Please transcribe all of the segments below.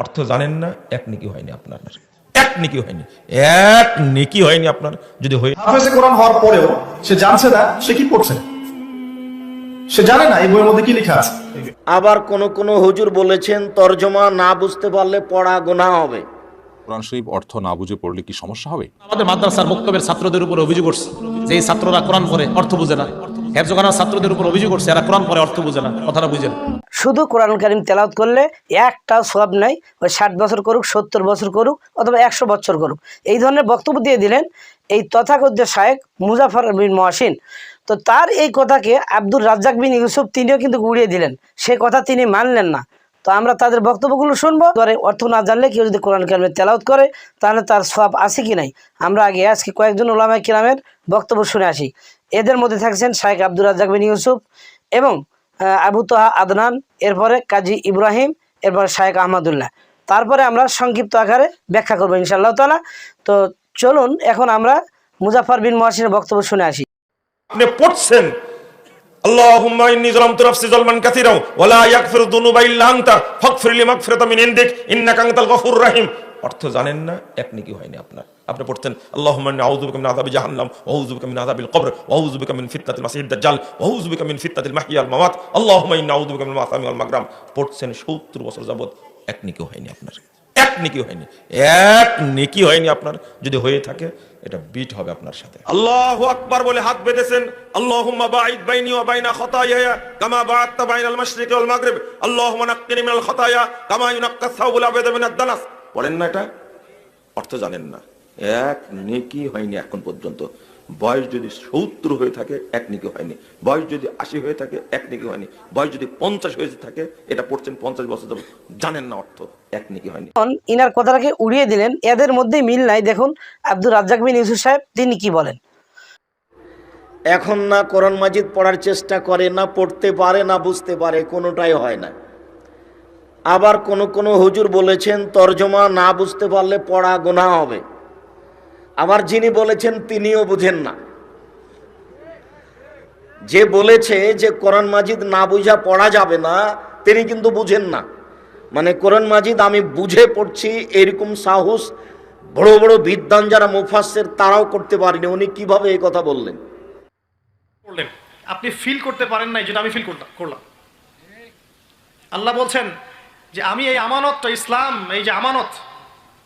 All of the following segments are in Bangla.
অর্থ জানেন না এক নেকি হয়নি আপনার। এক নেকি হয়নি। এক নেকি হয়নি আপনার যদি হয়ে হাফেজে কোরআন হওয়ার পরেও সে জানছে না সে কি পড়ছে? সে জানে না এই বইয়ের মধ্যে কি লেখা আছে? আবার কোন কোন হুজুর বলেছেন তর্জমা না বুঝতে পারলে পড়া গোনা হবে। কোরআন শরীফ অর্থ না বুঝে পড়লে কি সমস্যা হবে? আমাদের মাদ্রাসার বক্তব্যের ছাত্রদের উপর অভিযোগ করছে যে এই ছাত্ররা কোরআন পড়ে অর্থ বুঝে না। হেফজোখানার ছাত্রদের উপর অভিযোগ করছে এরা কোরআন পড়ে অর্থ বুঝে না কথাটা বুঝে না। শুধু কোরআন কারিম তেলাওয়াত করলে একটা সব নাই ওই ষাট বছর করুক, সত্তর বছর করুক, অথবা একশো বছর করুক। এই ধরনের বক্তব্য দিয়ে দিলেন এই তথাকথিত শায়েক মুজাফর বিন মহাসিন। তো তার এই কথাকে আব্দুর রাজ্জাক বিন ইউসুফ তিনিও কিন্তু উড়িয়ে দিলেন। সে কথা তিনি মানলেন না। তো আমরা তাদের বক্তব্যগুলো শুনব। করে অর্থ না জানলে কেউ যদি কোরআন কারিমের তেলাওয়াত করে, তাহলে তার সব আছে কি নাই? আমরা আগে আজকে কয়েকজন ওলামাই কিরামের বক্তব্য শুনে আসি। এদের মধ্যে থাকছেন শাহেক আব্দুর রাজ্জাক বিন ইউসুফ এবং আবু তোহা আদনান এরপরে কাজী ইব্রাহিম এরপরে শাহেক আহমদুল্লাহ তারপরে আমরা সংক্ষিপ্ত আকারে ব্যাখ্যা করবো ইনশাআল্লাহ তালা তো চলুন এখন আমরা মুজাফর বিন মহাসিনের বক্তব্য শুনে আসি আপনি পড়ছেন اللهم اني ظلمت نفسي ظلما كثيرا ولا يغفر الذنوب الا انت فاغفر لي مغفرة من عندك انك انت الغفور الرحيم অর্থ জানেন না এক নেকি হয়নি আপনার আপনি পড়তেন, আল্লাহুম্মা ইন্নী আউযু বিকা মিন আযাবি জাহান্নাম, ওয়া আউযু বিকা মিন আযাবিল কবর, ওয়া আউযু মিন ফিতনাতিল মাসিহিদ দাজ্জাল, ওয়া আউযু বিকা মিন ফিতনাতিল ওয়াল মামাত বিকা মিনাল মাসামি ওয়াল মাগরাম। পড়ছেন 70 বছর যাবত এক নেকি হয়নি আপনার, এক নেকি হয়নি, এক নেকি হয়নি আপনার, যদি হয়ে থাকে, এটা বিট হবে আপনার সাথে। আল্লাহু আকবার বলে হাত বেঁধেছেন, আল্লাহুম্মা বাঈদ বাইনি ওয়া বাইনা খতায়ায়া, কামা বাআদতা বাইনাল মাশরিকি ওয়াল মাগরিব। আল্লাহুম্মা নাক্কিনি মিনাল খতায়া, কামা ইউনাক্কাস সাওবুল আবাদ মিনাদ দানাস। পড়েন না এটা? অর্থ জানেন না। এক নেকি হয়নি এখন পর্যন্ত। বয়স যদি সত্তর হয়ে থাকে এক নেকি হয়নি। বয়স যদি আশি হয়ে থাকে এক নেকি হয়নি। বয়স যদি পঞ্চাশ হয়ে থাকে এটা পড়ছেন পঞ্চাশ বছর জানেন না অর্থ এক নেকি হয়নি। এখন ইনার কথাটাকে উড়িয়ে দিলেন এদের মধ্যে মিল নাই। দেখুন আব্দুর রাজ্জাক বিন ইউসুফ সাহেব তিনি কি বলেন? এখন না কোরআন মাজিদ পড়ার চেষ্টা করে না পড়তে পারে না বুঝতে পারে কোনোটাই হয় না। আবার কোন কোন হুজুর বলেছেন তর্জমা না বুঝতে পারলে পড়া গোনা হবে। আবার যিনি বলেছেন তিনিও বুঝেন না। যে বলেছে যে কোরআন মাজিদ না বুঝা পড়া যাবে না, তিনি কিন্তু বুঝেন না। মানে কোরআন মাজিদ আমি বুঝে পড়ছি, এরকম সাহস, বড় বড় বিদ্বান যারা মুফাসের তারাও করতে পারেনি। উনি কীভাবে এই কথা বললেন? করলেন আপনি ফিল করতে পারেন নাই যেটা আমি ফিল করলাম। আল্লাহ বলছেন যে, আমি এই আমানতটা ইসলাম, এই যে আমানত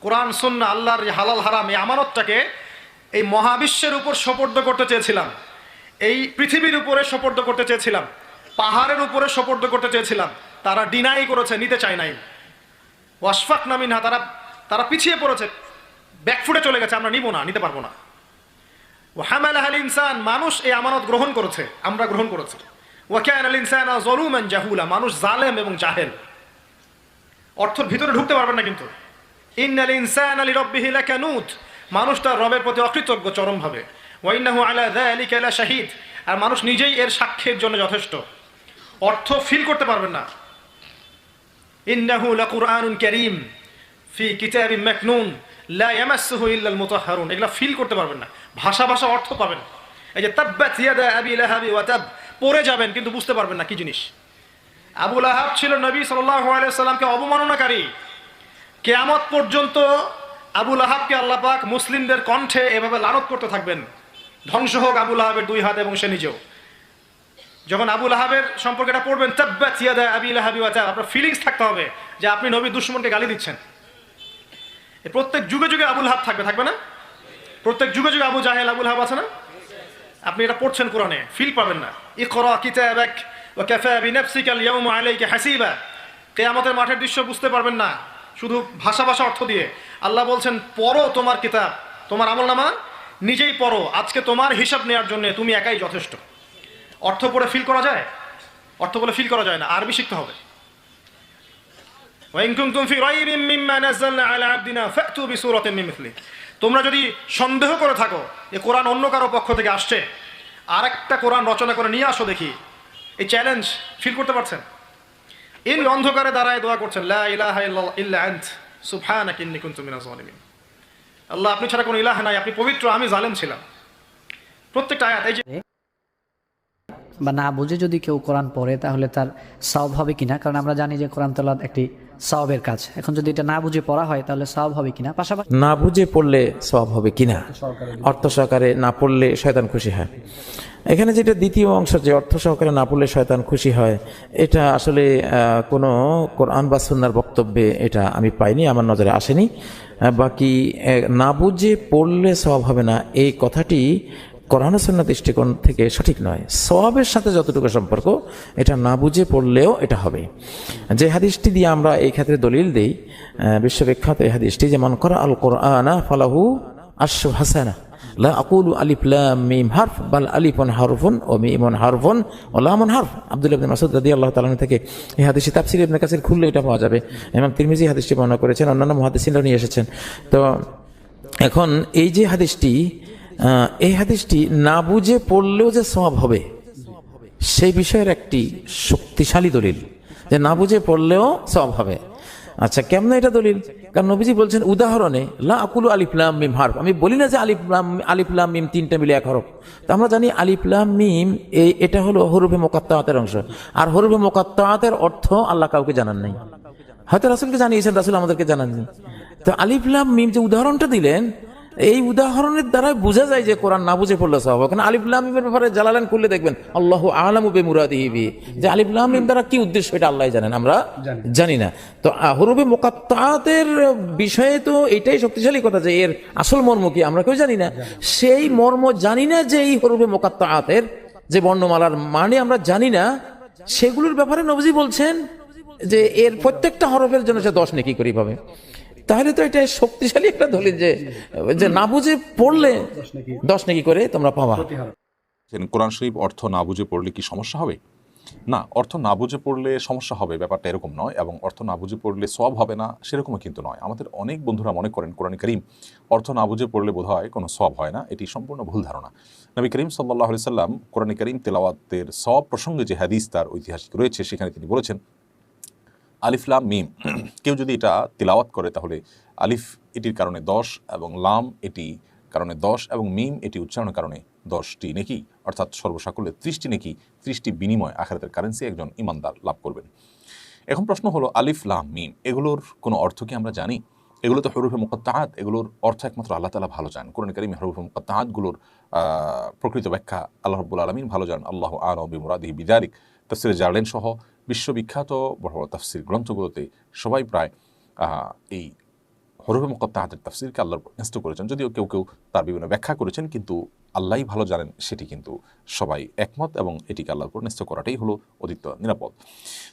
কোরআন সুন্না আল্লাহর হালাল হারাম, এই আমানতটাকে এই মহাবিশ্বের উপর সোপর্দ করতে চেয়েছিলাম। এই পৃথিবীর উপরে সোপর্দ করতে চেয়েছিলাম। পাহাড়ের উপরে সোপর্দ করতে চেয়েছিলাম। তারা ডিনাই করেছে, নিতে চায় নাই। ওয়াশফাক নামিনা তারা তারা পিছিয়ে পড়েছে ব্যাকফুটে চলে গেছে, আমরা নিব না, নিতে পারব না। ওয়াহামাল আল ইনসান মানুষ এই আমানত গ্রহণ করেছে, আমরা গ্রহণ করেছি। ওয়াকান আল ইনসান জলুমান জাহুলা, মানুষ জালেম এবং জাহেল। অর্থের ভিতরে ঢুকতে পারবেন না কিন্তু। ইন্নাল ইনসান আলী রব্বিহি লাকানুত। মানুষ তার রবের প্রতি অকৃতজ্ঞ, চরমভাবে। ওয়াইন্নাহু আলা যালিকা লা শাহিদ। আর মানুষ নিজেই এর সাক্ষ্যের জন্য যথেষ্ট। অর্থ ফিল করতে পারবেন না। ইন্নাহু লাকুরআনুন কারীম। ফি কিতাবিম মাকনুন। লা ইয়ামাসসুহু ইল্লাল মুতাহহারুন এগুলা ফিল করতে পারবেন না। ভাষা ভাষা অর্থ পাবেন। এই যে তাব্বাত ইয়াদা আবি লাহাবি ওয়া তাব। পড়ে যাবেন, কিন্তু বুঝতে পারবেন না কি জিনিস। আবু লাহাব ছিল নবী সাল্লাল্লাহু আলাইহি সাল্লামকে অবমাননাকারী। কেয়ামত পর্যন্ত আবুল লাহাবকে আল্লাহ পাক মুসলিমদের কণ্ঠে এভাবে লানত করতে থাকবেন। ধ্বংস হোক আবুল লাহাবের দুই হাত এবং সে নিজেও। যখন আবুল লাহাবের সম্পর্কে এটা পড়বেন, তাব্বাত ইয়াদা আবি লাহাবি ওয়া তাব আপনার ফিলিংস থাকতে হবে যে আপনি নবী দুশ্মনকে গালি দিচ্ছেন। প্রত্যেক যুগে যুগে আবুল হাব থাকবে থাকবে না? প্রত্যেক যুগে যুগে আবু জাহেল আবুল হাব আছে না? আপনি এটা পড়ছেন কোরআনে ফিল পাবেন না। ইকরা কিতাবাক ওয়া কাফা বিনাফসিকা আল-ইয়াওমা আলাইকা হাসিবা কিয়ামতের মাঠের দৃশ্য বুঝতে পারবেন না। শুধু ভাষা ভাষা অর্থ দিয়ে। আল্লাহ বলছেন, পড়ো তোমার কিতাব, তোমার আমল নামা নিজেই পড়ো। আজকে তোমার হিসাব নেওয়ার জন্য তুমি একাই যথেষ্ট। অর্থ পড়ে ফিল করা যায়? অর্থ বলে ফিল করা যায় না, আরবি শিখতে হবে। তোমরা যদি সন্দেহ করে থাকো যে কোরআন অন্য কারও পক্ষ থেকে আসছে আর একটা কোরআন রচনা করে নিয়ে আসো দেখি। এই চ্যালেঞ্জ ফিল করতে পারছেন? এই অন্ধকারে দাঁড়ায় দোয়া করছেন আল্লাহ, আপনি ছাড়া কোনো ইলাহ নাই, আপনি পবিত্র, আমি জালেম ছিলাম। প্রত্যেকটা আয়াত, এই যে বা না বুঝে যদি কেউ কোরআন পড়ে, তাহলে তার সব হবে কিনা? কারণ আমরা জানি যে কোরআন তালাদ একটি সওয়াবের কাজ। এখন যদি এটা না বুঝে পড়া হয়, তাহলে সওয়াব হবে কিনা? পাশাপাশি না বুঝে পড়লে সব হবে কিনা? অর্থ সহকারে না পড়লে শয়তান খুশি হয়। এখানে যেটা দ্বিতীয় অংশ, যে অর্থ সহকারে না পড়লে শয়তান খুশি হয়, এটা আসলে কোনো কোরআন বা সুন্নার বক্তব্যে এটা আমি পাইনি, আমার নজরে আসেনি। বাকি না বুঝে পড়লে সব হবে না। এই কথাটি কোরআন দৃষ্টিকোণ থেকে সঠিক নয়। সওয়াবের সাথে যতটুকু সম্পর্ক, এটা না বুঝে পড়লেও এটা হবে। যে হাদিসটি দিয়ে আমরা এই ক্ষেত্রে দলিল দিই বিশ্ববিখ্যাত এই হাদিসটি, যেমন, করা আল কোরআনা ফালাহু আশু হাসানা, লা আলিফ মিম হারফ আলিফুন ও ও লামুন থেকে খুললে এটা পাওয়া যাবে। হাদিসটি করেছেন, অন্যান্য মুহাদ্দিসিনরাও নিয়ে এসেছেন। তো এখন এই যে হাদিসটি এই হাদিসটি না বুঝে পড়লেও যে সওয়াব হবে, সেই বিষয়ের একটি শক্তিশালী দলিল যে না বুঝে পড়লেও সব হবে। আচ্ছা কেমন এটা দলিল? কারণ নবীজি বলছেন, উদাহরণে, লা আকুলু আলিফলাম মিম হারফ। আমি বলি না যে আলিফলাম আলিফলাম মিম তিনটা মিলে এক হরফ। তো আমরা জানি আলিফলাম মিম এই এটা হলো হরুফে মোকাত্তাতের অংশ। আর হরুফে মোকাত্তাতের অর্থ আল্লাহ কাউকে জানান নাই। হয়তো রাসুলকে জানিয়েছেন, রাসুল আমাদেরকে জানাননি। তো আলিফলাম মিম যে উদাহরণটা দিলেন এই উদাহরণের দ্বারা বোঝা যায় যে কোরআন না বুঝে পড়লে সব কারণ আলিফলামের ব্যাপারে জালালান করলে দেখবেন আল্লাহ আলামু বে মুরাদিহি যে আলিফলামিম দ্বারা কি উদ্দেশ্য এটা আল্লাহ জানেন আমরা জানি। না। তো হরুবে মোকাত্তাতের বিষয়ে তো এটাই শক্তিশালী কথা যে এর আসল মর্ম কি আমরা কেউ জানি না। সেই মর্ম জানি না যে এই হরুবে মোকাত্তাতের যে বর্ণমালার মানে আমরা জানি না। সেগুলোর ব্যাপারে নবজি বলছেন যে এর প্রত্যেকটা হরফের জন্য সে দশ নেকি করি পাবে তাহলে তো এটা শক্তিশালী একটা দলিল যে যে না বুঝে পড়লে দশ নাকি করে তোমরা পাবা। কোরআন শরীফ, অর্থ না বুঝে পড়লে কি সমস্যা হবে? না, অর্থ না বুঝে পড়লে সমস্যা হবে, ব্যাপারটা এরকম নয়, এবং অর্থ না বুঝে পড়লে সব হবে না, সেরকমও কিন্তু নয়। আমাদের অনেক বন্ধুরা মনে করেন কোরআন করিম, অর্থ না বুঝে পড়লে বোধ হয় কোনো সব হয় না, এটি সম্পূর্ণ ভুল ধারণা। নবী করিম সাল্লাহ সাল্লাম কোরআন করিম তেলাওয়াতের সব প্রসঙ্গে যে হাদিস তার ঐতিহাসিক রয়েছে, সেখানে তিনি বলেছেন আলিফলাম মিম। কেউ যদি এটা তিলাওয়াত করে, তাহলে আলিফ এটির কারণে দশ এবং লাম এটি কারণে দশ এবং মিম এটি উচ্চারণের কারণে দশটি, নেকি? অর্থাৎ সর্বসাকল্যে ত্রিশটি, নেকি? ত্রিশটি বিনিময় আখারাতের কারেন্সি একজন ইমানদার লাভ করবেন। এখন প্রশ্ন হলো, আলিফ, লাম, মিম, এগুলোর কোনো অর্থ কি আমরা জানি? এগুলো তো হরুফে মুকত্তাহাত এগুলোর অর্থ একমাত্র আল্লাহ তালা ভালো জান কোরআন কারিম হরুফে মুকত্তাহাতগুলোর প্রকৃত ব্যাখ্যা আল্লাহ রব্বুল আলমিন ভালো জান আল্লাহ আরবি মুরাদি বিদারিক তফসির জার্লেন সহ বিশ্ববিখ্যাত বড় বড় তফসির গ্রন্থগুলোতে সবাই প্রায় এই হরফে মুকত্তাহাতের তাফসিরকে আল্লাহর ন্যস্ত করেছেন। যদিও কেউ কেউ তার বিভিন্ন ব্যাখ্যা করেছেন, কিন্তু আল্লাহই ভালো জানেন সেটি কিন্তু সবাই একমত এবং এটিকে আল্লাহর উপর ন্যস্ত করাটাই হলো অধিক নিরাপদ।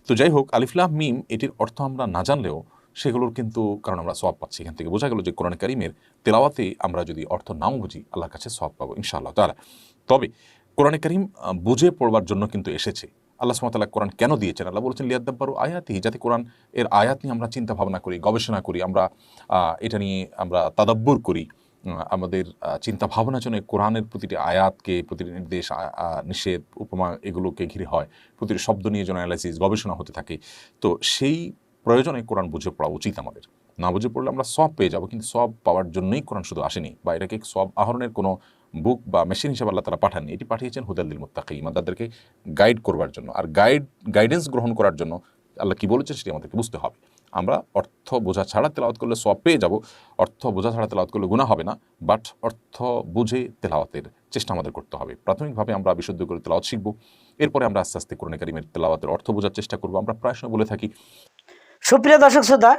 তো যাই হোক আলিফলাহ মিম এটির অর্থ আমরা না জানলেও সেগুলোর কিন্তু কারণ আমরা সব পাচ্ছি। এখান থেকে বোঝা গেল যে কোরআন করিমের তেলাওয়াতে আমরা যদি অর্থ নাও বুঝি, আল্লাহর কাছে সব পাবো ইনশাআল্লাহ তালা তবে কোরআন করিম বুঝে পড়বার জন্য কিন্তু এসেছে। আল্লাহ সুমতাল্লাহ কোরআন কেন দিয়েছেন? আল্লাহ বলেছেন, লিয়াদ্দাব্বারু আয়াতি যাতে কোরআন এর আয়াত নিয়ে আমরা চিন্তা ভাবনা করি, গবেষণা করি, আমরা এটা নিয়ে আমরা তাদাব্বর করি। আমাদের চিন্তা ভাবনা জন্য কোরআনের প্রতিটি আয়াতকে, প্রতিটি নির্দেশ নিষেধ, উপমা এগুলোকে ঘিরে হয়, প্রতিটি শব্দ নিয়ে যেন অ্যানালাইসিস গবেষণা হতে থাকে। তো সেই প্রয়োজনে কোরআন বুঝে পড়া উচিত আমাদের। না বুঝে পড়লে আমরা সব পেয়ে যাব, কিন্তু সব পাওয়ার জন্যই কোরআন শুধু আসেনি বা এটাকে সব আহরণের কোনো বুক বা মেশিন হিসেবে আল্লাহ তারা পাঠাননি। এটি পাঠিয়েছেন হুদাল্লিল মুত্তাকি ইমানদারদেরকে গাইড করবার জন্য। আর গাইড গাইডেন্স গ্রহণ করার জন্য আল্লাহ কী বলেছেন সেটি আমাদেরকে বুঝতে হবে। আমরা অর্থ বোঝা ছাড়া তেলাওয়াত করলে সব পেয়ে যাব, অর্থ বোঝা ছাড়া তেলাওয়াত করলে গুণা হবে না বাট অর্থ বুঝে তেলাওয়াতের চেষ্টা আমাদের করতে হবে। প্রাথমিকভাবে আমরা বিশুদ্ধ করে তেলাওয়াত শিখব, এরপরে আমরা আস্তে আস্তে কোরআন কারিমের তেলাওয়াতের অর্থ বোঝার চেষ্টা করব। আমরা প্রায় সময় বলে থাকি, সুপ্রিয় দর্শক শ্রোতা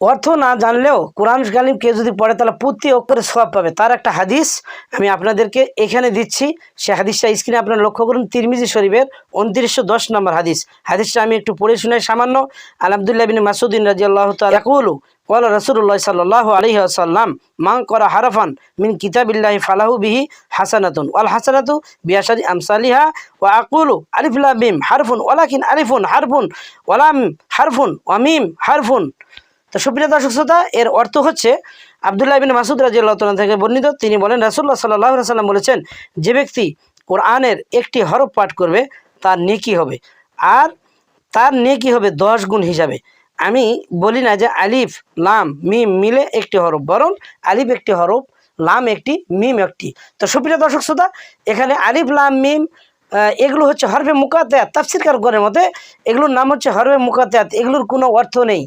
অর্থ না জানলেও কোরআন গালিম কেউ যদি পড়ে, তাহলে প্রতি অক্ষরে সব পাবে। তার একটা হাদিস আমি আপনাদেরকে এখানে দিচ্ছি। সে হাদিসটা স্ক্রিনে আপনারা লক্ষ্য করুন, তিরমিজি শরীফের উনত্রিশশো দশ নম্বর হাদিস। হাদিসটা আমি একটু পড়ে শুনে সামান্য। আলহামদুলিল্লাহ বিন মাসুদ্দিন রাজি আল্লাহ তালু কল রসুল্লাহ সাল্লাহ আলহি আসাল্লাম মাং করা হারফান মিন কিতাবিল্লাহি ফালাহু বিহি হাসানাতুন, ওয়াল হাসানাতু বিয়াসাদি আমসালিহা, ওয়া আকুলু আলিফুল্লাহ মিম হারফুন, ওয়ালাকিন আলিফুন হারফুন, ওয়ালাম হারফুন ওয়ামিম হারফুন। তো সুপ্রিয় দর্শক শ্রোতা, এর অর্থ হচ্ছে আবদুল্লাহ বিন মাসুদ রাজি আল্লাহ থেকে বর্ণিত, তিনি বলেন রাসুল্লাহ সাল্লাহ সাল্লাম বলেছেন, যে ব্যক্তি কোরআনের একটি হরফ পাঠ করবে, তার নেকি হবে। আর তার নেকি হবে দশ গুণ হিসাবে। আমি বলি না যে আলিফ, লাম, মিম মিলে একটি হরফ, বরং আলিফ একটি হরফ, লাম একটি, মিম একটি। তো সুপ্রিয় দর্শক শ্রোতা, এখানে আলিফ, লাম, মিম এগুলো হচ্ছে হরফে মুকাতায়াত তাফসিরকারগণের মতে এগুলোর নাম হচ্ছে হরফে মুকাতায়াত এগুলোর কোনো অর্থ নেই।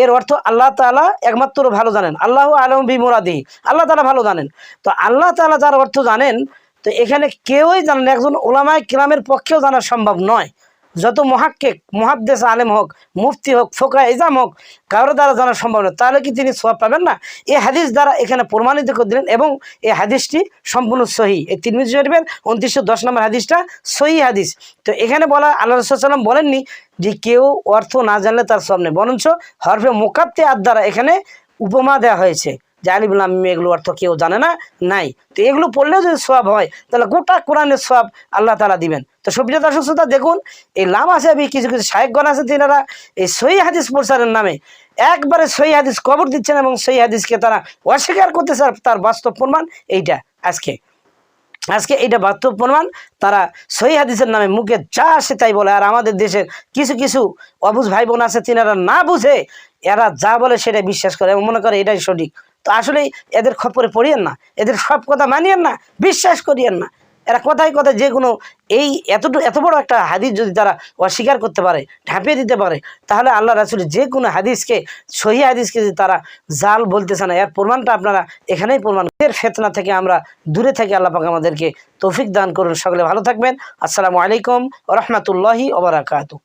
এর অর্থ আল্লাহ তালা একমাত্র ভালো জানেন, আল্লাহ আলম বি মুরাদি আল্লাহ তালা ভালো জানেন। তো আল্লাহ তালা যার অর্থ জানেন, তো এখানে কেউই জানেন একজন ওলামায় কিরামের পক্ষেও জানা সম্ভব নয়। যত মহাক্কেক, মহাদ্দেশ আলেম হোক, মুফতি হোক ফোকা ইজাম হোক কারোর দ্বারা জানা সম্ভব নয়, তাহলে কি তিনি সব পাবেন না? এই হাদিস দ্বারা এখানে প্রমাণিত করে দিলেন এবং এই হাদিসটি সম্পূর্ণ সহি। এই তিরমিজি শরীফের উনত্রিশশো দশ নম্বর হাদিসটা সহি হাদিস। তো এখানে বলা আল্লাহ রসুলাম বলেননি যে কেউ অর্থ না জানলে তার সব নেই, বরঞ্চ হরফে মোকাত্তে আর দ্বারা এখানে উপমা দেওয়া হয়েছে। যে আলিবুল আমি এগুলো অর্থ কেউ জানে না, নাই। তো এগুলো পড়লেও যদি সব হয়, তাহলে গোটা কোরআনের সব আল্লাহ তালা দিবেন। তো সুপ্রিয় দর্শক শ্রোতা, দেখুন, এই লাম আসাবি কিছু কিছু সাহেবগণ আছে তিনারা, এই সহি হাদিস প্রচারের নামে একবারে সহি হাদিস কবর দিচ্ছেন এবং সহি হাদিসকে তারা অস্বীকার করতেছে তার বাস্তব প্রমাণ এইটা আজকে। আজকে এটা বাস্তব প্রমাণ, তারা সহি হাদিসের নামে মুখে যা আসে তাই বলে, আর আমাদের দেশের কিছু কিছু অবুঝ ভাই বোন আছে, তিনারা না বুঝে এরা যা বলে সেটা বিশ্বাস করে এবং মনে করে এটাই সঠিক। তো আসলে এদের খপরে পড়িয়েন না, এদের সব কথা মানিয়েন না, বিশ্বাস করিয়েন না। এরা কথায় কথায় যে কোনো এই এতটুকু এত বড় একটা হাদিস যদি তারা অস্বীকার করতে পারে, ঢাপিয়ে দিতে পারে, তাহলে আল্লাহ রাসুল যে কোনো হাদিসকে, সহি হাদিসকে যদি তারা জাল বলতেছে না, এর প্রমাণটা আপনারা এখানেই প্রমাণ এর ফেতনা থেকে আমরা দূরে থেকে আল্লাহ পাক আমাদেরকে তৌফিক দান করুন। সকলে ভালো থাকবেন। আসসালামু আলাইকুম রহমতুল্লাহি ওবরাকাতু